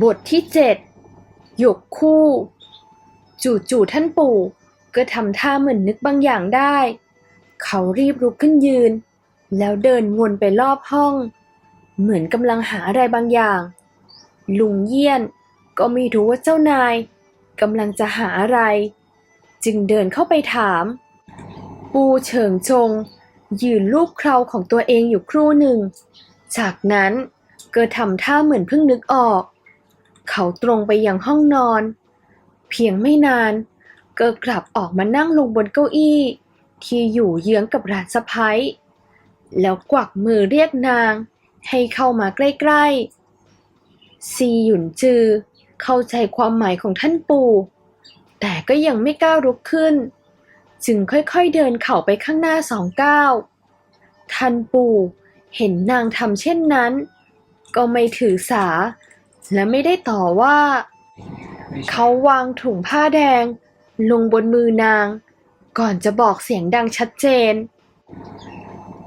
บทที่เจ็ดหยกคู่ จู่ๆท่านปู่ก็ทำท่าเหมือนนึกบางอย่างได้ เขารีบลุกขึ้นยืน แล้วเดินวนไปรอบห้อง เหมือนกำลังหาอะไรบางอย่าง ลุงเยี่ยนก็ไม่รู้ว่าเจ้านายกำลังจะหาอะไร จึงเดินเข้าไปถาม ปูเฉิงจงยืนลูบเคราของตัวเองอยู่ครู่หนึ่ง จากนั้นก็ทำท่าเหมือนเพิ่งนึกออก เขาตรงไปยังห้องนอน เพียงไม่นาน ก็กลับออกมานั่งลงบนเก้าอี้ ที่อยู่เยื้องกับร้านสะพ้ายแล้วกวักมือเรียกนาง ให้เข้ามาใกล้ๆ ซีหยุนจือ เข้าใจความหมายของท่านปู่ แต่ก็ยังไม่กล้าลุกขึ้น จึงค่อยๆเดินเข่าไปข้างหน้าสองก้าว ท่านปู่เห็นนางทำเช่นนั้น ก็ไม่ถือสา และไม่ได้ต่อว่า เขาวางถุงผ้าแดง ลงบนมือนาง ก่อนจะบอกเสียงดังชัดเจน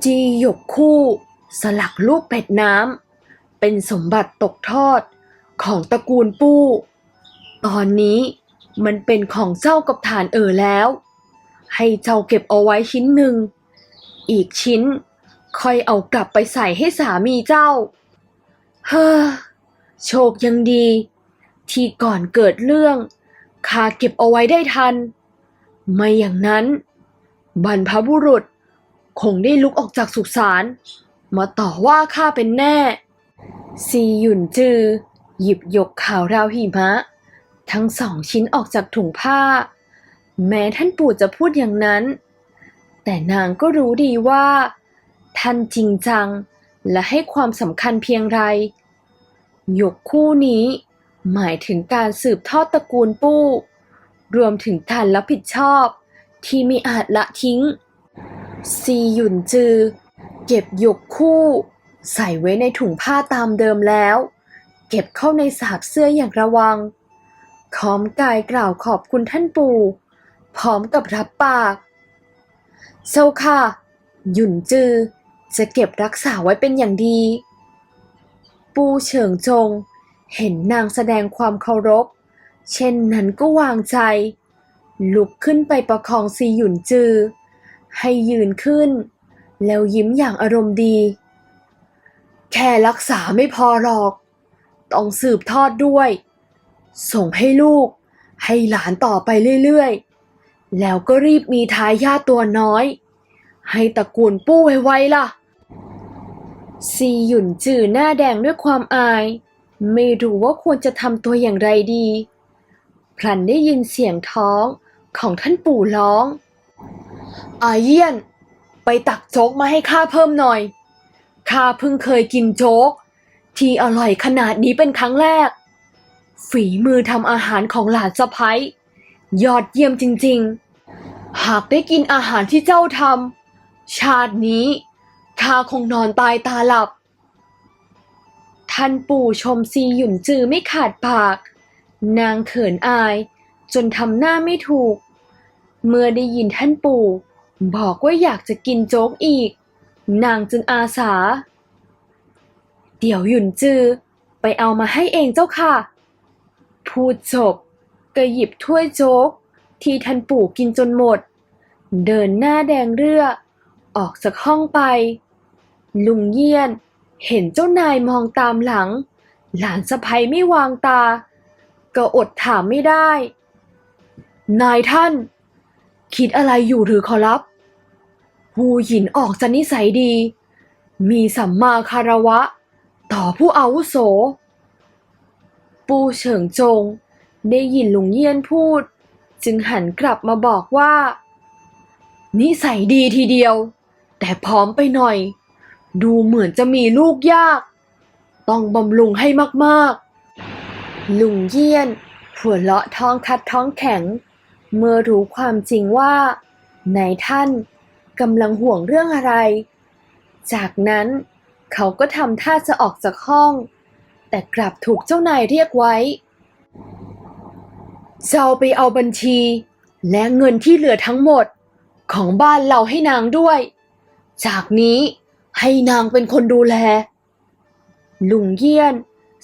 จีหยกคู่ สลักรูปเป็ดน้ำเป็นสมบัติตกทอดของตระกูลปู้ ตอนนี้มันเป็นของเจ้ากับฐานเอ๋อแล้ว ให้เจ้าเก็บเอาไว้ชิ้นหนึ่ง อีกชิ้นค่อยเอากลับไปใส่ให้สามีเจ้า เฮ้อ โชคยังดี ที่ก่อนเกิดเรื่องข้าเก็บเอาไว้ได้ทัน ไม่อย่างนั้น บรรพบุรุษคงได้ลุกออกจากสุสานมาต่อว่าข้าเป็นแน่ ซีหยุนจือ หยิบยกข่าวราวหิมะ ทั้งสองชิ้นออกจากถุงผ้า แม้ท่านปู่จะพูดอย่างนั้น แต่นางก็รู้ดีว่า ท่านจริงจังและให้ความสำคัญเพียงไร หยกคู่นี้ หมายถึงการสืบทอดตระกูลปู้ รวมถึงการรับผิดชอบ ที่ไม่อาจละทิ้ง ซีหยุนจือ เก็บหยกคู่ ใส่ไว้ในถุงผ้าตามเดิมแล้ว เก็บเข้าในสาบเสื้ออย่างระวังขอมกายกล่าวขอบคุณท่านปู่ พร้อมกับรับปากเจ้าค่ะ หยุนจือ จะเก็บรักษาไว้เป็นอย่างดี ปูเฉิงจง เห็นนางแสดงความเคารพ เช่นนั้นก็วางใจ ลุกขึ้นไปประคองซีหยุนจือ ให้ยืนขึ้น แล้วยิ้มอย่างอารมณ์ดี แค่รักษาไม่พอหรอก ต้องสืบทอดด้วย ส่งให้ลูก ให้หลานต่อไปเรื่อยๆ แล้วก็รีบมีทายาทตัวน้อย ให้ตระกูลปู้ไวๆล่ะ ซีหยุนจือหน้าแดงด้วยความอาย ไม่รู้ว่าควรจะทำตัวอย่างไรดี พลันได้ยินเสียงท้องของท่านปู่ร้อง อาเยี่ยน ไปตักโจ๊กมาให้ข้าเพิ่มหน่อย ข้าเพิ่งเคยกินโจ๊ก ที่อร่อยขนาดนี้เป็นครั้งแรก ฝีมือทำอาหารของหลานสะพ้ยยอดเยี่ยมจริงๆ หากได้กินอาหารที่เจ้าทำชาตินี้ ข้าคงนอนตายตาหลับ ท่านปู่ชมซีหยุ่นจือไม่ขาดปาก นางเขินอาย จนทำหน้าไม่ถูก เมื่อได้ยินท่านปู่ บอกว่าอยากจะกินโจ๊กอีก นางจึงอาสา เดี๋ยวหยุ่นจือ ไปเอามาให้เองเจ้าค่ะ พูดจบก็หยิบถ้วยโจ๊ก ที่ท่านปู่กินจนหมด เดินหน้าแดงเรือออกจากห้องไป ลุงเยี่ยน เห็นเจ้านายมองตามหลัง หลานสะพ้ยไม่วางตา ก็อดถามไม่ได้ นายท่าน คิดอะไรอยู่หรือขอรับหูหยินออกจะนิสัยดี มีสัมมาคารวะ ต่อผู้อาวุโส ปูเฉิงจง ได้ยินลุงเยี่ยนพูด จึงหันกลับมาบอกว่า นิสัยดีทีเดียว แต่พร้อมไปหน่อย ดูเหมือนจะมีลูกยาก ต้องบำรุงให้มากๆ ลุงเยี่ยน หัวเราะท้องคัดท้องแข็ง เมื่อรู้ความจริงว่านายท่านกำลังห่วงเรื่องอะไร จากนั้นเขาก็ทำท่าจะออกจากห้อง แต่กลับถูกเจ้านายเรียกไว้ เจ้าไปเอาบัญชี และเงินที่เหลือทั้งหมดของบ้านเราให้นางด้วย จากนี้ ให้นางเป็นคนดูแล ลุงเยี่ยน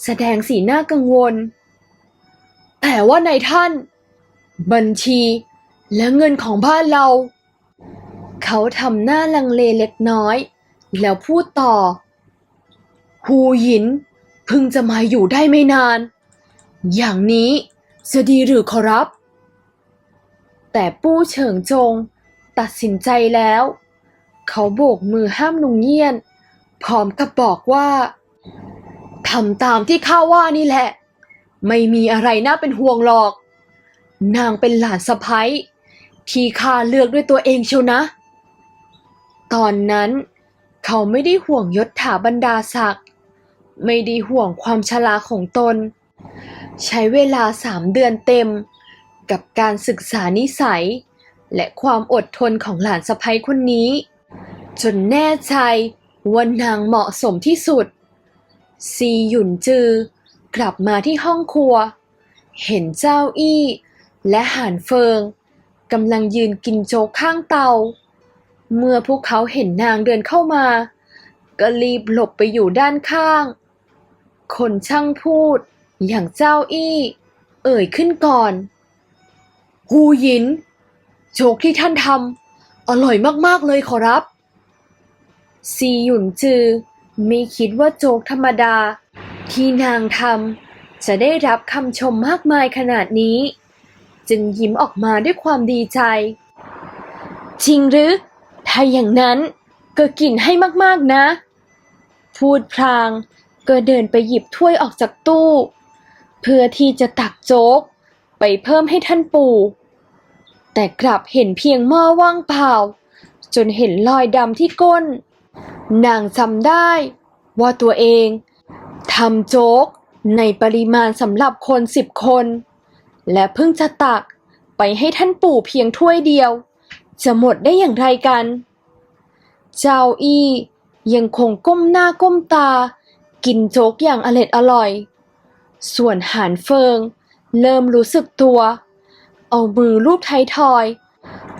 แสดงสีหน้ากังวล แต่ว่านายท่าน บัญชีและเงินของบ้านเรา เขาทำหน้าลังเลเล็กน้อย แล้วพูดต่อ ฮูหยินเพิ่งจะมาอยู่ได้ไม่นาน อย่างนี้จะดีหรือขอรับ แต่ปู้เฉิงจง ตัดสินใจแล้ว เขาโบกมือห้ามลุงเยี่ยน พร้อมกับบอกว่าทำตามที่ข้าว่านี่แหละ ไม่มีอะไรน่าเป็นห่วงหรอก นางเป็นหลานสะพ้ยที่ข้าเลือกด้วยตัวเองเชียวนะ ตอนนั้นเขาไม่ได้ห่วงยศถาบรรดาศักดิ์ไม่ได้ห่วงความชราของตน ใช้เวลาสามเดือนเต็ม กับการศึกษานิสัย และความอดทนของหลานสะพ้ยคนนี้ จนแน่ใจว่านางเหมาะสมที่สุด ซีหยุนจือกลับมาที่ห้องครัว เห็นเจ้าอี้และห่านเฟิงกำลังยืนกินโจ๊กข้างเตา เมื่อพวกเขาเห็นนางเดินเข้ามา ก็รีบหลบไปอยู่ด้านข้าง คนช่างพูดอย่างเจ้าอี้ เอ่ยขึ้นก่อน ฮูหยิน โจ๊กที่ท่านทำอร่อยมาก ๆ เลยขอรับ ซีหยุนจือ ไม่คิดว่าโจกธรรมดา ที่นางทำจะได้รับคำชมมากมายขนาดนี้ จึงยิ้มออกมาด้วยความดีใจ จริงหรือ ถ้าอย่างนั้นก็กินให้มากๆนะ พูดพลางก็เดินไปหยิบถ้วยออกจากตู้ เพื่อที่จะตักโจ๊ก ไปเพิ่มให้ท่านปู่ แต่กลับเห็นเพียงหม้อว่างเปล่า จนเห็นรอยดำที่ก้น นางจำได้ว่าตัวเองทำโจ๊กในปริมาณสำหรับคนสิบคน และเพิ่งจะตักไปให้ท่านปู่เพียงถ้วยเดียว จะหมดได้อย่างไรกัน เจ้าอี้ยังคงก้มหน้าก้มตา กินโจ๊กอย่างอร็ดอร่อย ส่วนหานเฟิง เริ่มรู้สึกตัว เอามือลูบไทยทอย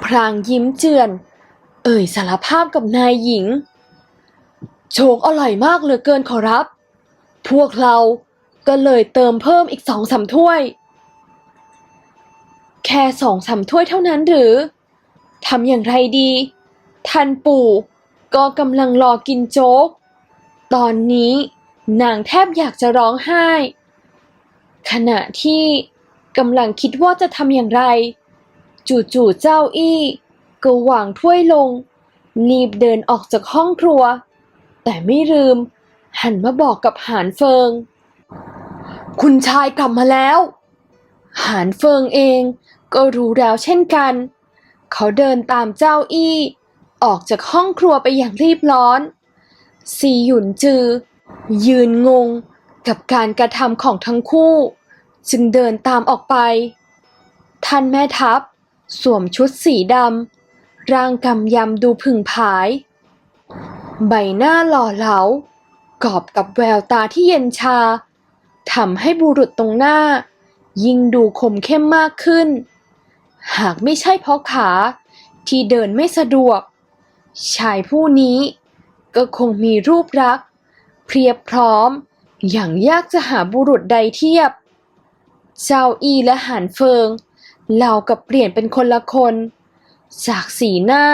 พลางยิ้มเจือน เอ่ยสารภาพกับนายหญิง โชกอร่อยมากเหลือเกินขอรับ พวกเราก็เลยเติมเพิ่มอีกสองสามถ้วย แค่สองสามถ้วยเท่านั้นหรือทำอย่างไรดี ท่านปู่ก็กำลังรอกินโจ๊ก ตอนนี้นางแทบอยากจะร้องไห้ ขณะที่กำลังคิดว่าจะทำอย่างไร จู่ๆเจ้าอี้ก็วางถ้วยลงรีบเดินออกจากห้องครัว แต่ไม่ลืม หันมาบอกกับหานเฟิง คุณชายกลับมาแล้ว หานเฟิงเองก็รู้แล้วเช่นกัน เขาเดินตามเจ้าอี้ ออกจากห้องครัวไปอย่างรีบร้อนซีหยุนจือ ยืนงงกับการกระทำของทั้งคู่ จึงเดินตามออกไป ท่านแม่ทัพ สวมชุดสีดำร่างกำยำดูผึ่งผาย ใบหน้าหล่อเหลากอบกับแววตาที่เย็นชาทำให้บุรุษตรงหน้า ยิ่งดูคมเข้มมากขึ้น หากไม่ใช่เพราะขาที่เดินไม่สะดวก ชายผู้นี้ก็คงมีรูปรักษ์เพียบพร้อม อย่างยากจะหาบุรุษใดเทียบ เจ้าอีและหานเฟิงเหล่ากับเปลี่ยนเป็นคนละคน จากสีหน้า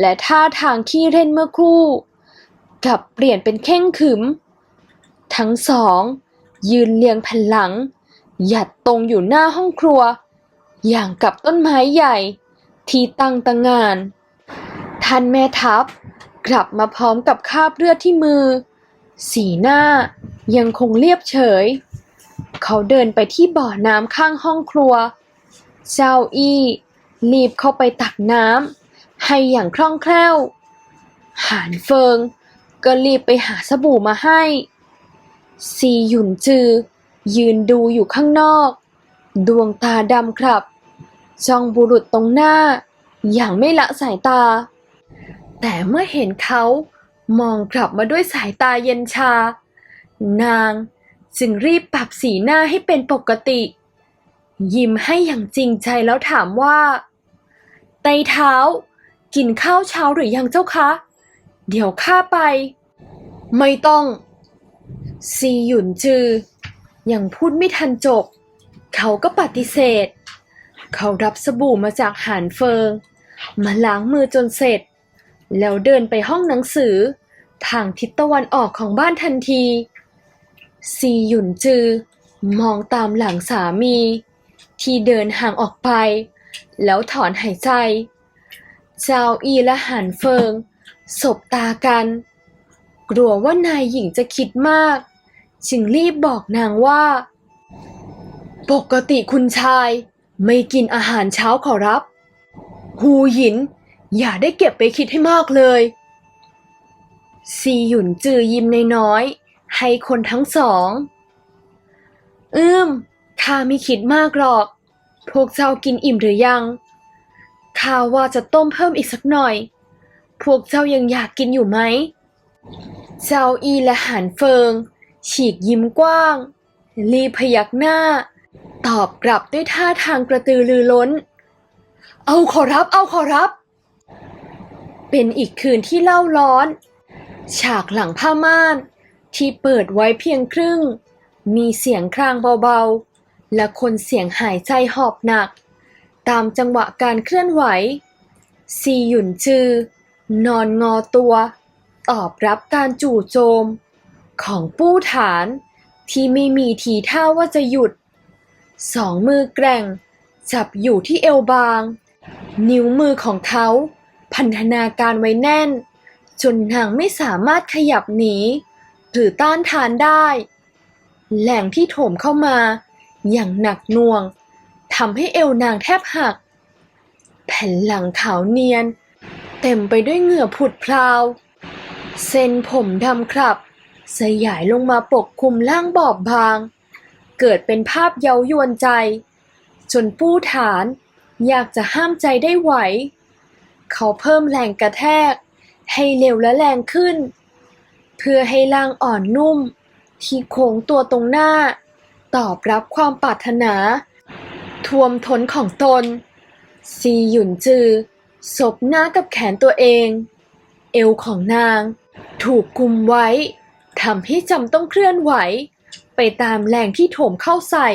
และท่าทางขี้เล่นเมื่อครู่ กลับเปลี่ยนเป็นเข่งขึม ทั้งสอง ยืนเรียงแผ่นหลัง หยัดตรงอยู่หน้าห้องครัว อย่างกับต้นไม้ใหญ่ ที่ตั้งตะงาน ท่านแม่ทัพ กลับมาพร้อมกับคราบเลือดที่มือ สีหน้ายังคงเรียบเฉย เขาเดินไปที่บ่อน้ำข้างห้องครัว เจ้าอี้รีบเข้าไปตักน้ำ ให้อย่างคล่องแคล่ว หานเฟิง ก็รีบไปหาสบู่มาให้ ซีหยุนจือ ยืนดูอยู่ข้างนอก ดวงตาดำครับ จ้องบุรุษตรงหน้า อย่างไม่ละสายตา แต่เมื่อเห็นเขามองกลับมาด้วยสายตาเย็นชา นางจึงรีบปรับสีหน้าให้เป็นปกติ ยิ้มให้อย่างจริงใจแล้วถามว่าไตเท้า กินข้าวเช้าหรือยังเจ้าคะ เดี๋ยวข้าไป ไม่ต้อง ซีหยุนจือ ยังพูดไม่ทันจบ เขาก็ปฏิเสธ เขารับสบู่มาจากหานเฟิง มาล้างมือจนเสร็จ แล้วเดินไปห้องหนังสือ ทางทิศตะวันออกของบ้านทันที ซีหยุนจือ มองตามหลังสามี ที่เดินห่างออกไป แล้วถอนหายใจ เจ้าอีและหันเฟิง สบตากัน กลัวว่านายหญิงจะคิดมาก จึงรีบบอกนางว่า ปกติคุณชาย ไม่กินอาหารเช้าขอรับ หูหยิน อย่าได้เก็บไปคิดให้มากเลย ซีหยุนจือยิ้มน้อยๆให้คนทั้งสองอืมข้าไม่คิดมากหรอก พวกเจ้ากินอิ่มหรือยัง ข้าว่าจะต้มเพิ่มอีกสักหน่อย พวกเจ้ายังอยากกินอยู่ไหม เจ้าอีและหานเฟิง ฉีกยิ้มกว้างรีพยักหน้า ตอบกลับด้วยท่าทางกระตือรือร้น เอาขอรับเอาขอรับ เป็นอีกคืนที่เล่าร้อน ฉากหลังผ้าม่าน ที่เปิดไว้เพียงครึ่ง มีเสียงครางเบาๆ และคนเสียงหายใจหอบหนัก ตามจังหวะการเคลื่อนไหว ซีหยุนจือ นอนงอตัว ตอบรับการจู่โจม ของปู้ฐาน ที่ไม่มีทีท่าว่าจะหยุด สองมือแกร่ง จับอยู่ที่เอวบาง นิ้วมือของเขา พันธนาการไว้แน่น จนนางไม่สามารถขยับหนี หรือต้านทานได้ แหล่งที่โถมเข้ามา อย่างหนักหน่วง ทำให้เอวนางแทบหัก แผ่นหลังขาวเนียน เต็มไปด้วยเหงื่อผุดพราว เส้นผมดำครับ สยายลงมาปกคลุมล่างบอบบาง เกิดเป็นภาพเย้ายวนใจ จนปู้ฐานอยากจะห้ามใจได้ไหว เขาเพิ่มแรงกระแทก ให้เร็วและแรงขึ้น เพื่อให้ล่างอ่อนนุ่ม ที่โค้งตัวตรงหน้า ตอบรับความปรารถนา ท่วมท้นของตน ซีหยุนจือศบหน้ากับแขนตัวเอง เอวของนาง ถูกกุมไว้ทำให้จำต้องเคลื่อนไหว ไปตามแรงที่โถมเข้าใส่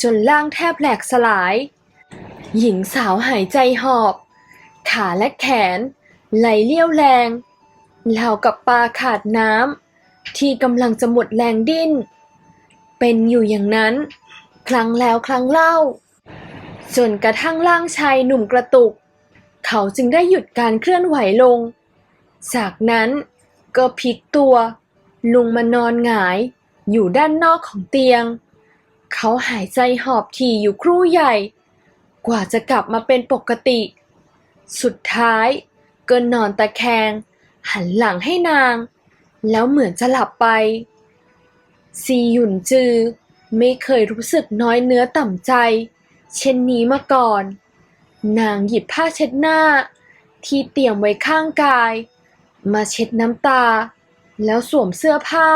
จนล่างแทบแหลกสลาย หญิงสาวหายใจหอบ ขาและแขน ไหลเลี้ยวแรงเหล่ากับปลาขาดน้ำที่กำลังจะหมดแรงดิ้น เป็นอยู่อย่างนั้น ครั้งแล้วครั้งเล่า จนกระทั่งร่างชายหนุ่มกระตุก เขาจึงได้หยุดการเคลื่อนไหวลง จากนั้นก็พลิกตัว ลงมานอนหงาย อยู่ด้านนอกของเตียง เขาหายใจหอบถี่อยู่ครู่ใหญ่ กว่าจะกลับมาเป็นปกติ สุดท้ายก็นอนตะแคง หันหลังให้นาง แล้วเหมือนจะหลับไป ซีหยุนจือ ไม่เคยรู้สึกน้อยเนื้อต่ำใจ เช่นนี้มาก่อน นางหยิบผ้าเช็ดหน้า ที่เตรียมไว้ข้างกาย มาเช็ดน้ำตา แล้วสวมเสื้อผ้า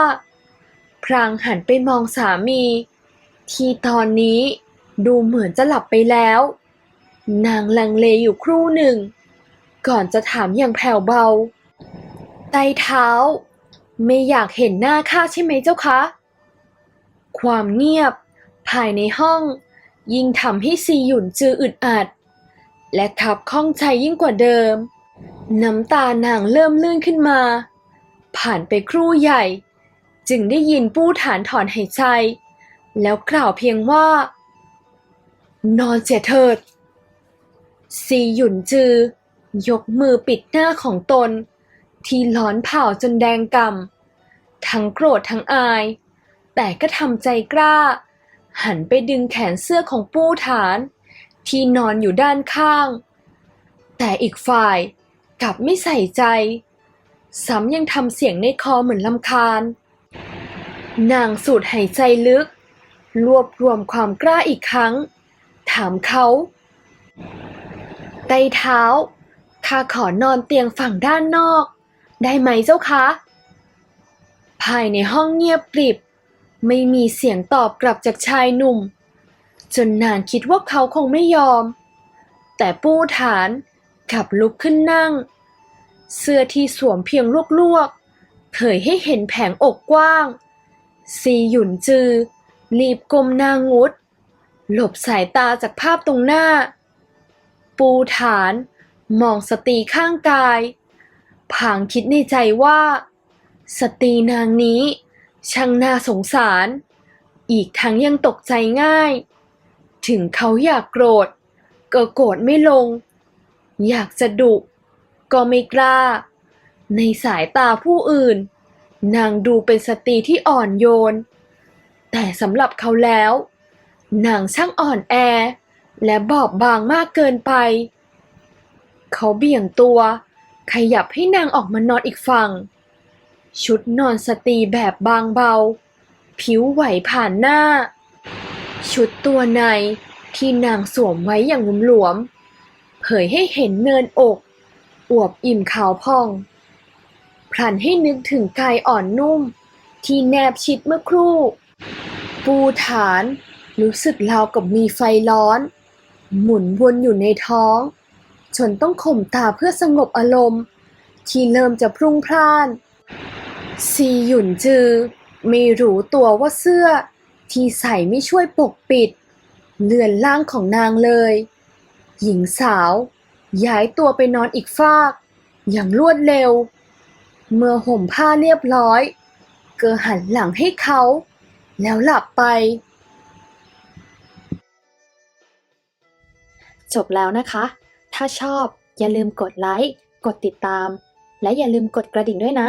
พรางหันไปมองสามี ที่ตอนนี้ดูเหมือนจะหลับไปแล้ว นางลังเลอยู่ครู่หนึ่ง ก่อนจะถามอย่างแผ่วเบาไตเท้า ไม่อยากเห็นหน้าข้าใช่ไหมเจ้าคะ ความเงียบ ภายในห้อง ยิ่งทำให้ซีหยุนจืออึดอัด และขับข้องใจยิ่งกว่าเดิม น้ำตานางเริ่มลื่นขึ้นมา ผ่านไปครู่ใหญ่ จึงได้ยินปู้ฐานถอนหายใจ แล้วกล่าวเพียงว่า นอนเสียเถิด ซีหยุนจือยกมือปิดหน้าของตน ที่ร้อนเผาจนแดงกำทั้งโกรธทั้งอาย แต่ก็ทำใจกล้า หันไปดึงแขนเสื้อของปู้ฐาน ที่นอนอยู่ด้านข้าง แต่อีกฝ่ายกลับไม่ใส่ใจซ้ำยังทำเสียงในคอเหมือนลำคาญ นางสูดหายใจลึก รวบรวมความกล้าอีกครั้ง ถามเขาไต้เท้า ข้าขอนอนเตียงฝั่งด้านนอก ได้ไหมเจ้าคะ ภายในห้องเงียบกริบ ไม่มีเสียงตอบกลับจากชายหนุ่ม จนนางคิดว่าเขาคงไม่ยอม แต่ปู้ฐานกลับลุกขึ้นนั่ง เสื้อที่สวมเพียงลวกๆเผยให้เห็นแผงอกกว้าง ซีหยุนจือ รีบก้มหน้างุด หลบสายตาจากภาพตรงหน้า ปูฐานมองสตรีข้างกายผางคิดในใจว่า สตรีนางนี้ ช่างน่าสงสาร อีกทั้งยังตกใจง่าย ถึงเขาอยากโกรธ ก็โกรธไม่ลง อยากจะดุ ก็ไม่กล้า ในสายตาผู้อื่น นางดูเป็นสตรีที่อ่อนโยน แต่สำหรับเขาแล้ว นางช่างอ่อนแอ และบอบบางมากเกินไป เขาเบี่ยงตัว ขยับให้นางออกมานอนอีกฝั่ง ชุดนอนสตรีแบบบางเบา ผิวไหวผ่านหน้า ชุดตัวในที่นางสวมไว้อย่างหลวมๆเผยให้เห็นเนินอก อวบอิ่มขาวพอง พลันให้นึกถึงกายอ่อนนุ่ม ที่แนบชิดเมื่อครู่ ปูฐานรู้สึกราวกับมีไฟร้อน หมุนวนอยู่ในท้อง จนต้องข่มตาเพื่อสงบอารมณ์ ที่เริ่มจะพรุ่งพล่าน ซีหยุนจือ ไม่รู้ตัวว่าเสื้อ ที่ใส่ไม่ช่วยปกปิด เลือนล่างของนางเลย หญิงสาว ย้ายตัวไปนอนอีกฟาก อย่างรวดเร็ว เมื่อห่มผ้าเรียบร้อย เก็หันหลังให้เขา แล้วหลับไป จบแล้วนะคะ ถ้าชอบอย่าลืมกดไลค์ กดติดตาม และอย่าลืมกดกระดิ่งด้วยนะ